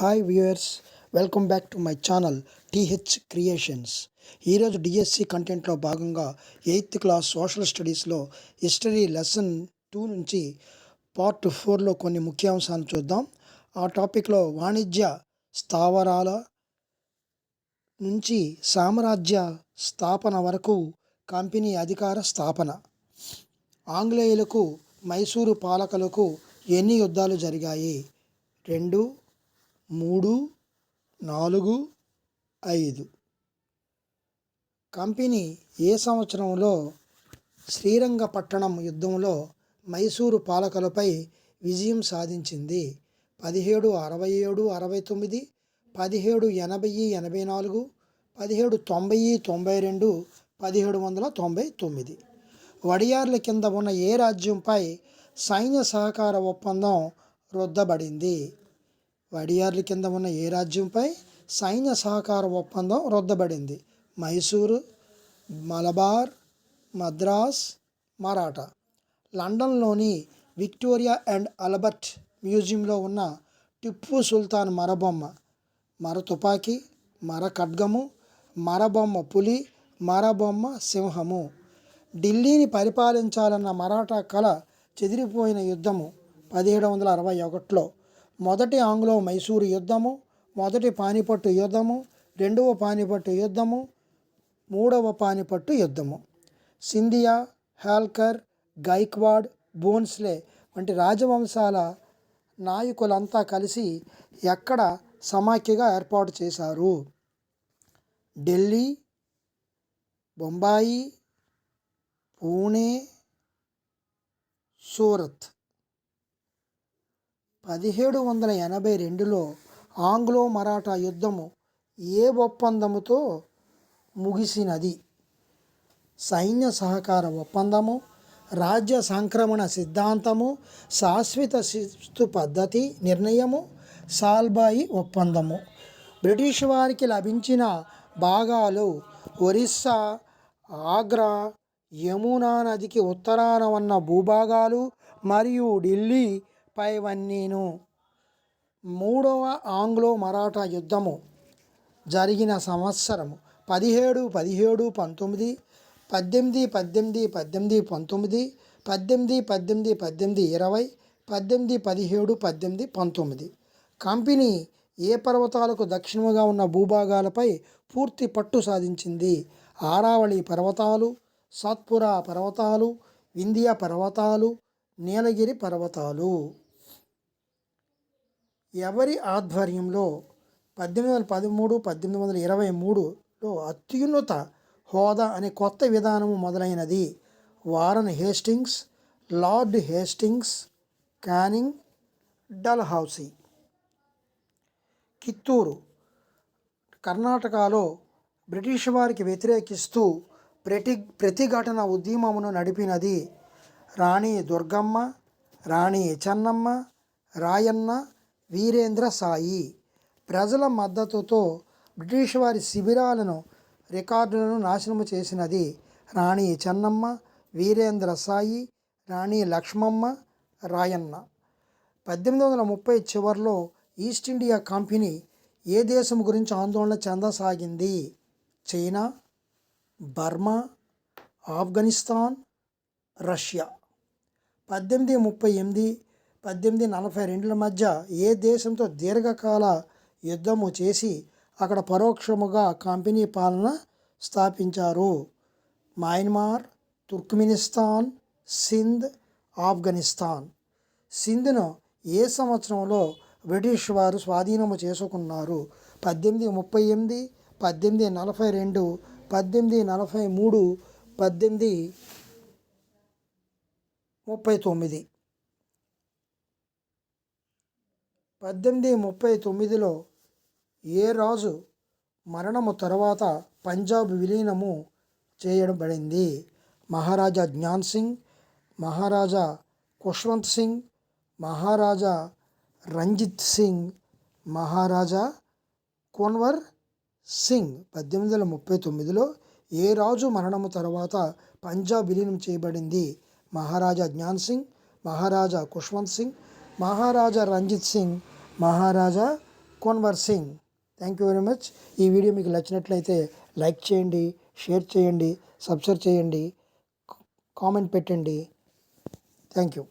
Hi viewers welcome back to my channel TH creations ఈరోజు DSC కంటెంట్లో భాగంగా eighth class social స్టడీస్లో history lesson two నుంచి part ఫోర్లో కొన్ని ముఖ్యాంశాలు చూద్దాం. ఆ టాపిక్లో వాణిజ్య స్థావరాల నుంచి సామ్రాజ్య స్థాపన వరకు కంపెనీ అధికార స్థాపన. ఆంగ్లేయులకు మైసూరు పాలకులకు ఎన్ని యుద్ధాలు జరిగాయి? రెండు మూడు నాలుగు ఐదు. కంపెనీ ఏ సంవత్సరంలో శ్రీరంగపట్టణం యుద్ధంలో మైసూరు పాలకులపై విజయం సాధించింది? పదిహేడు అరవై ఏడు అరవై తొమ్మిది పదిహేడు ఎనభై ఎనభై నాలుగు పదిహేడు తొంభై తొంభై రెండు పదిహేడు వందల తొంభై తొమ్మిది. వడియార్ల కింద ఉన్న ఏ రాజ్యంపై సైన్య సహకార ఒప్పందం రుద్దబడింది? వడియార్ల కింద ఉన్న ఏ రాజ్యంపై సైన్య సహకార ఒప్పందం రద్దబడింది మైసూరు మలబార్ మద్రాస్ మరాఠా. లండన్లోని విక్టోరియా అండ్ అల్బర్ట్ మ్యూజియంలో ఉన్న టిప్పు సుల్తాన్ మరబొమ్మ మర తుపాకీ మర ఖడ్గము మరబొమ్మ పులి మరబొమ్మ సింహము. ఢిల్లీని పరిపాలించాలన్న మరాఠా కళ చెదిరిపోయిన యుద్ధము పదిహేడు వందల అరవై ఒకటిలో మొదటి ఆంగ్లో మైసూరు యుద్ధము మొదటి పానిపట్టు యుద్ధము రెండవ పానిపట్టు యుద్ధము మూడవ పానిపట్టు యుద్ధము. సింధియా హాల్కర్ గైక్వాడ్ బోన్స్లే వంటి రాజవంశాల నాయకులంతా కలిసి ఎక్కడ సమాఖ్యగా ఏర్పాటు చేశారు? ఢిల్లీ బొంబాయి పూణే సూరత్. పదిహేడు వందల ఎనభై రెండులో ఆంగ్లో మరాఠా యుద్ధము ఏ ఒప్పందముతో ముగిసినది? సైన్య సహకార ఒప్పందము రాజ్య సంక్రమణ సిద్ధాంతము శాశ్వత శిస్తు పద్ధతి నిర్ణయము సాల్బాయి ఒప్పందము. బ్రిటిష్ వారికి లభించిన భాగాలు ఒరిస్సా ఆగ్రా యమునా నదికి ఉత్తరాన ఉన్న భూభాగాలు మరియు ఢిల్లీ పైవన్నీను మూడవ ఆంగ్లో మరాఠా యుద్ధము జరిగిన సంవత్సరము. పదిహేడు పదిహేడు పంతొమ్మిది పద్దెనిమిది పద్దెనిమిది పద్దెనిమిది పంతొమ్మిది పద్దెనిమిది పద్దెనిమిది పద్దెనిమిది ఇరవై పద్దెనిమిది పదిహేడు పద్దెనిమిది పంతొమ్మిది. కంపెనీ ఏ పర్వతాలకు దక్షిణముగా ఉన్న భూభాగాలపై పూర్తి పట్టు సాధించింది? ఆరావళి పర్వతాలు సాత్పురా పర్వతాలు వింధ్య పర్వతాలు నీలగిరి పర్వతాలు. ఎవరి ఆధ్వర్యంలో పద్దెనిమిది వందల పదమూడు పద్దెనిమిది వందల ఇరవై మూడులో అత్యున్నత హోదా అనే కొత్త విధానము మొదలైనది. Warren Hastings Lord Hastings Canning Dalhousie. Kittur కర్ణాటకలో బ్రిటిష్ వారికి వ్యతిరేకిస్తూ ప్రతి ప్రతిఘటన ఉద్యమమును నడిపినది రాణి దుర్గమ్మ రాణి చెన్నమ్మ రాయన్న వీరేంద్ర సాయి. ప్రజల మద్దతుతో బ్రిటిష్ వారి శిబిరాలను రికార్డులను నాశనము చేసినది రాణి చెన్నమ్మ వీరేంద్ర సాయి రాణి లక్ష్మమ్మ రాయన్న. పద్దెనిమిది వందల ముప్పై చివరిలో ఈస్ట్ ఇండియా కంపెనీ ఏ దేశం గురించి ఆందోళన చెందసాగింది? China Burma Afghanistan Russia. పద్దెనిమిది ముప్పై ఎనిమిది పద్దెనిమిది నలభై రెండుల మధ్య ఏ దేశంతో దీర్ఘకాల యుద్ధము చేసి అక్కడ పరోక్షముగా కంపెనీ పాలన స్థాపించారు? Myanmar Turkmenistan Sindh Afghanistan. సింధ్ను ఏ సంవత్సరంలో బ్రిటిష్ వారు స్వాధీనము చేసుకున్నారు? పద్దెనిమిది ముప్పై ఎనిమిది పద్దెనిమిది నలభై రెండు పద్దెనిమిది నలభై మూడు పద్దెనిమిది ముప్పై తొమ్మిది. పద్దెనిమిది ముప్పై తొమ్మిదిలో ఏ రాజు మరణము తర్వాత పంజాబ్ విలీనము చేయబడింది? మహారాజా జ్ఞాన్ సింగ్ మహారాజా ఖుష్వంత్ సింగ్ మహారాజా రంజిత్ సింగ్ మహారాజా కోన్వర్ సింగ్. పద్దెనిమిది వందల ముప్పై తొమ్మిదిలో ఏ రాజు మరణము తర్వాత పంజాబ్ విలీనం చేయబడింది? Maharaja Gyan Singh Maharaja Khushwant Singh Maharaja Ranjit Singh Maharaja Sukhwanwar Singh. Thank you very much ఈ వీడియో మీకు నచ్చినట్లయితే లైక్ చేయండి షేర్ చేయండి సబ్స్క్రైబ్ చేయండి కామెంట్ పెట్టండి. Thank you